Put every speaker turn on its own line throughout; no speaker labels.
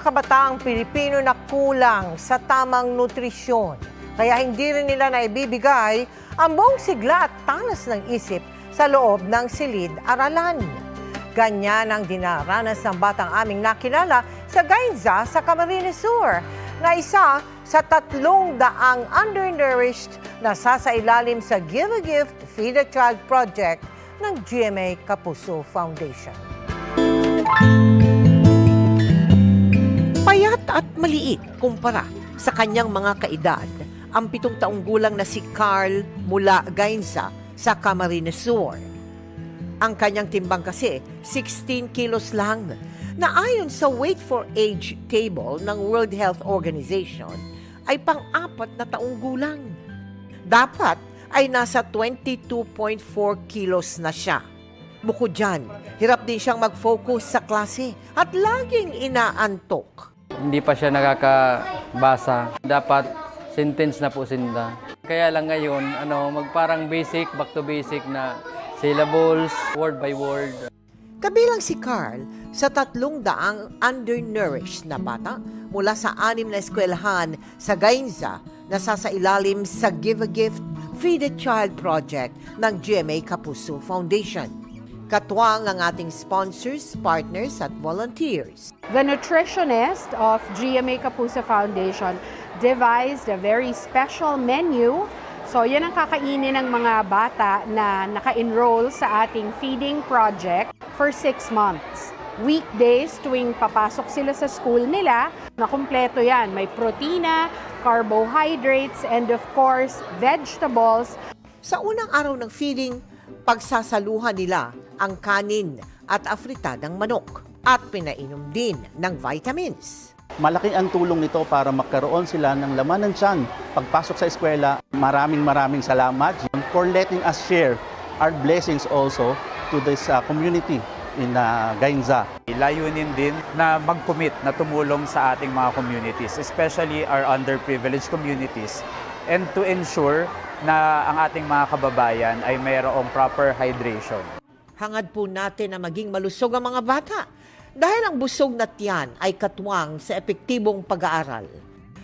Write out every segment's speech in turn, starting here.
kabataang Pilipino na kulang sa tamang nutrisyon. Kaya hindi rin nila naibibigay ang buong sigla at tanas ng isip sa loob ng silid-aralan. Ganyan ang dinaranas ng batang aming nakilala sa Gainza sa Camarines Sur na isa sa tatlong daang undernourished na sasailalim sa Give a Gift, Feed a Child project ng GMA Kapuso Foundation. At maliit kumpara sa kanyang mga kaedad, ang pitong taong gulang na si Carl mula Gainza sa Camarines Sur. Ang kanyang timbang kasi 16 kilos lang na ayon sa weight for age table ng World Health Organization ay pang-apat na taong gulang. Dapat ay nasa 22.4 kilos na siya. Bukod dyan, hirap din siyang mag-focus sa klase at laging inaantok.
Hindi pa siya nakakabasa. Dapat sentence na po sinda. Kaya lang ngayon, ano, magparang basic, back to basic na syllables, word by word.
Kabilang si Carl sa tatlong daang undernourished na bata mula sa anim na eskwelahan sa Gainza na sasailalim sa Give a Gift, Feed a Child project ng GMA Kapuso Foundation. Katwang ang ating sponsors, partners at volunteers.
The nutritionist of GMA Kapusa Foundation devised a very special menu. So, yan ang kakainin ng mga bata na naka-enroll sa ating feeding project for six months. Weekdays, tuwing papasok sila sa school nila, na kumpleto yan. May protina, carbohydrates, and of course, vegetables.
Sa unang araw ng feeding, pagsasaluhan nila ang kanin at afritadang manok at pinainom din ng vitamins.
Malaki ang tulong nito para magkaroon sila ng laman ng tiyan pagpasok sa eskwela. Maraming maraming salamat for letting us share our blessings also to this uh, community in uh, Gainza.
Layunin din na mag-commit na tumulong sa ating mga communities, especially our underprivileged communities, and to ensure na ang ating mga kababayan ay mayroong proper hydration.
Hangad po natin na maging malusog ang mga bata dahil ang busog na tiyan ay katwang sa epektibong pag-aaral.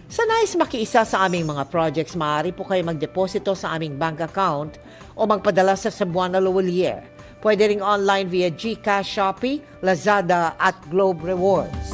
Sa nais makiisa sa aming mga projects, maaari po kayo magdeposito sa aming bank account o magpadala sa Cebuana Lowellier. Pwede ring online via GCash, Shopee, Lazada at Globe Rewards.